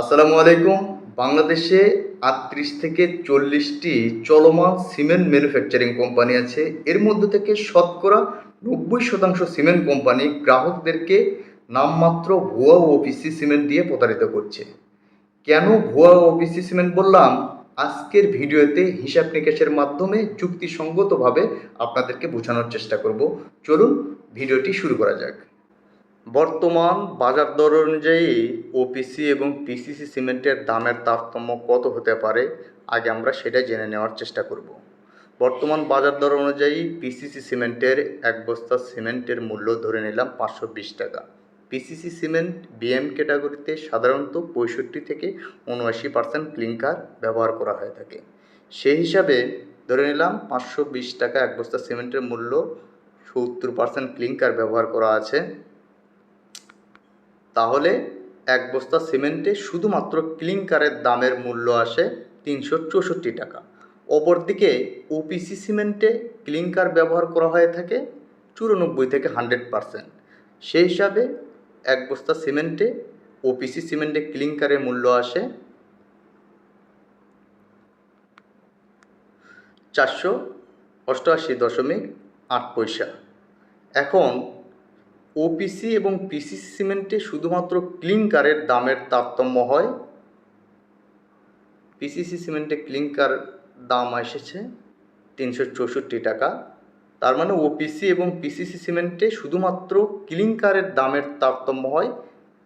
আসসালামু আলাইকুম। বাংলাদেশে আটত্রিশ থেকে চল্লিশটি চলমান সিমেন্ট ম্যানুফ্যাকচারিং কোম্পানি আছে। এর মধ্যে থেকে শতকরা নব্বই শতাংশ সিমেন্ট কোম্পানি গ্রাহকদেরকে নামমাত্র ভুয়া ওপিসি সিমেন্ট দিয়ে প্রতারিত করছে। কেন ভুয়া ওপিসি সিমেন্ট বললাম? আজকের ভিডিওতে হিসাব নিকাশের মাধ্যমে যুক্তিসঙ্গতভাবে আপনাদেরকে বোঝানোর চেষ্টা করব। চলুন ভিডিওটি শুরু করা যাক। বর্তমান বাজার দর অনুযায়ী ওপিসি এবং পিসিসি সিমেন্টের দামের তারতম্য কত হতে পারে, আগে আমরা সেটা জেনে নেওয়ার চেষ্টা করব। বর্তমান বাজার দর অনুযায়ী পিসিসি সিমেন্টের এক বস্তা সিমেন্টের মূল্য ধরে নিলাম পাঁচশো বিশ টাকা। পিসিসি সিমেন্ট বিএম ক্যাটাগরিতে সাধারণত পঁয়ষট্টি থেকে উনআশি পার্সেন্ট ক্লিংকার ব্যবহার করা হয়ে থাকে। সেই হিসাবে ধরে নিলাম পাঁচশো বিশ টাকা এক বস্তা সিমেন্টের মূল্য সত্তর পার্সেন্ট ক্লিংকার ব্যবহার করা আছে। এক বস্তা সিমেন্টে শুধুমাত্র ক্লিংকারের দামের মূল্য আসে তিনশো চৌষট্টি টাকা। অপরদিকে ওপিসি সিমেন্টে ক্লিংকার ব্যবহার করা হয়ে থাকে চুরানব্বই থেকে হান্ড্রেড পারসেন্ট। সেই হিসাবে এক বস্তা সিমেন্টে ওপিসি সিমেন্টে ক্লিংকারের মূল্য আসে চারশো অষ্টআশি দশমিক আট পয়সা। এখন ওপিসি এবং পিসিসি সিমেন্টে শুধুমাত্র ক্লিংকারের দামের তারতম্য হয়। পিসিসি সিমেন্টে ক্লিংকার দাম এসেছে তিনশো চৌষট্টি টাকা। তার মানে ওপিসি এবং পিসিসি সিমেন্টে শুধুমাত্র ক্লিংকারের দামের তারতম্য হয়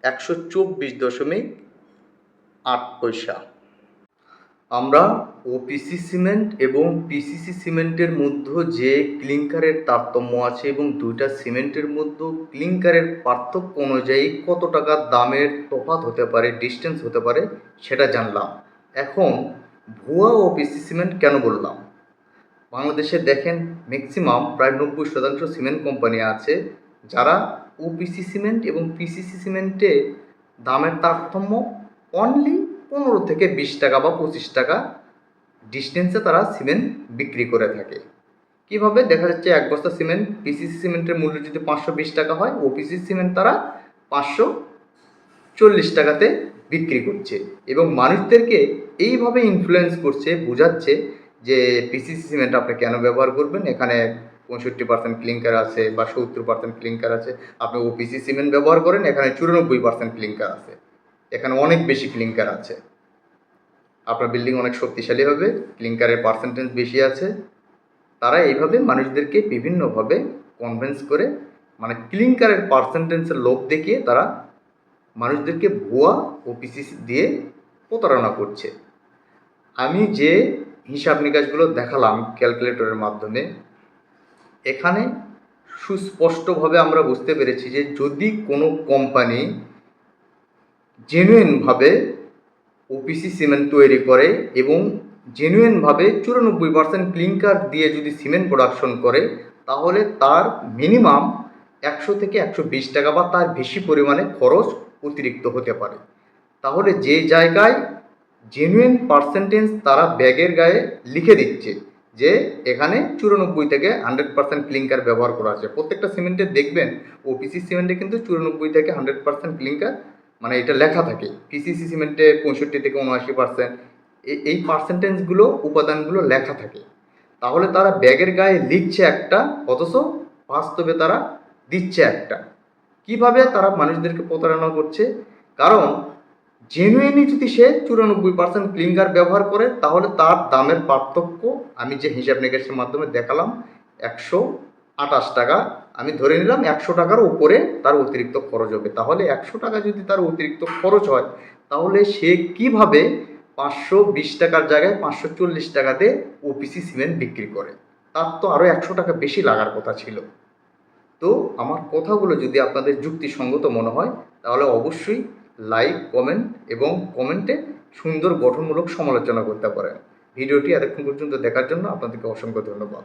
একশো চব্বিশ দশমিক আট পয়সা। আমরা ওপিসি সিমেন্ট এবং পিসিসি সিমেন্টের মধ্যে যে ক্লিংকারের তারতম্য আছে এবং দুইটা সিমেন্টের মধ্যে ক্লিংকারের পার্থক্য অনুযায়ী কত টাকা দামের তফাৎ হতে পারে ডিস্টেন্স হতে পারে, সেটা জানলাম। এখন ভুয়া ওপিসি সিমেন্ট কেন বললাম? বাংলাদেশে দেখেন ম্যাক্সিমাম প্রায় নব্বই শতাংশ সিমেন্ট কোম্পানি আছে যারা ওপিসি সিমেন্ট এবং পিসিসি সিমেন্টে দামের তারতম্য অনলি পনেরো থেকে বিশ টাকা বা পঁচিশ টাকা ডিস্টেন্সে তারা সিমেন্ট বিক্রি করে থাকে। কীভাবে? দেখা যাচ্ছে এক বস্তা সিমেন্ট পিসিসি সিমেন্টের মূল্য যদি পাঁচশো বিশ টাকা হয় ওপিসি সিমেন্ট তারা পাঁচশো চল্লিশ টাকাতে বিক্রি করছে। এবং মানুষদেরকে এইভাবে ইনফ্লুয়েন্স করছে, বোঝাচ্ছে যে পিসিসি সিমেন্ট আপনি কেন ব্যবহার করবেন? এখানে পঁয়ষট্টি পার্সেন্ট ক্লিংকার আছে বা সত্তর পার্সেন্ট ক্লিংকার আছে। আপনি ওপিসি সিমেন্ট ব্যবহার করেন, এখানে চুরানব্বই পার্সেন্ট ক্লিংকার আছে। এখানে অনেক বেশি ক্লিংকার আছে। আপনার বিল্ডিং অনেক শক্তিশালী হবে ক্লিংকারের পার্সেন্টেজ বেশি আছে। তারা এইভাবে মানুষদেরকে বিভিন্নভাবে কনভিন্স করে মানে ক্লিংকারের পার্সেন্টেজের লোভ দেখিয়ে তারা মানুষদেরকে ভুয়া ও পিসিসি দিয়ে প্রতারণা করছে। আমি যে হিসাব নিকাশগুলো দেখালাম ক্যালকুলেটরের মাধ্যমে, এখানে সুস্পষ্টভাবে আমরা বুঝতে পেরেছি যে যদি কোনো কোম্পানি জেনুইনভাবে ওপিসি সিমেন্ট তৈরি করে এবং জেনুইনভাবে চুরানব্বই পার্সেন্ট ক্লিংকার দিয়ে যদি সিমেন্ট প্রোডাকশন করে, তাহলে তার মিনিমাম একশো থেকে একশো বিশ টাকা বা তার বেশি পরিমাণে খরচ অতিরিক্ত হতে পারে। তাহলে যে জায়গায় জেনুইন পার্সেন্টেজ তারা ব্যাগের গায়ে লিখে দিচ্ছে যে এখানে চুরানব্বই থেকে হান্ড্রেড পার্সেন্ট ক্লিংকার ব্যবহার করা আছে। প্রত্যেকটা সিমেন্টে দেখবেন ওপিসি সিমেন্টে কিন্তু চুরানব্বই থেকে হান্ড্রেড পার্সেন্ট ক্লিংকার মানে এটা লেখা থাকে পিসিসি সিমেন্টে পঁয়ষট্টি থেকে উনআশি পার্সেন্ট এই পার্সেন্টেজগুলো উপাদানগুলো লেখা থাকে। তাহলে তারা ব্যাগের গায়ে লিখছে একটা, অথচ বাস্তবে তারা দিচ্ছে একটা। কীভাবে তারা মানুষদেরকে প্রতারণা করছে? কারণ জেনুইনই যদি সে চুরানব্বই পার্সেন্ট ক্লিঙ্গার ব্যবহার করে, তাহলে তার দামের পার্থক্য আমি যে হিসাব নিকাশের মাধ্যমে দেখালাম, একশো আঠাশ টাকা, আমি ধরে নিলাম একশো টাকার উপরে তার অতিরিক্ত খরচ হবে। তাহলে একশো টাকা যদি তার অতিরিক্ত খরচ হয়, তাহলে সে কীভাবে পাঁচশো বিশ টাকার জায়গায় পাঁচশো চল্লিশ টাকাতে ওপিসি সিমেন্ট বিক্রি করে? তার তো আরও একশো টাকা বেশি লাগার কথা ছিল। তো আমার কথাগুলো যদি আপনাদের যুক্তিসঙ্গত মনে হয়, তাহলে অবশ্যই লাইক, কমেন্ট এবং কমেন্টে সুন্দর গঠনমূলক সমালোচনা করতে পারেন। ভিডিওটি এতক্ষণ পর্যন্ত দেখার জন্য আপনাদেরকে অসংখ্য ধন্যবাদ।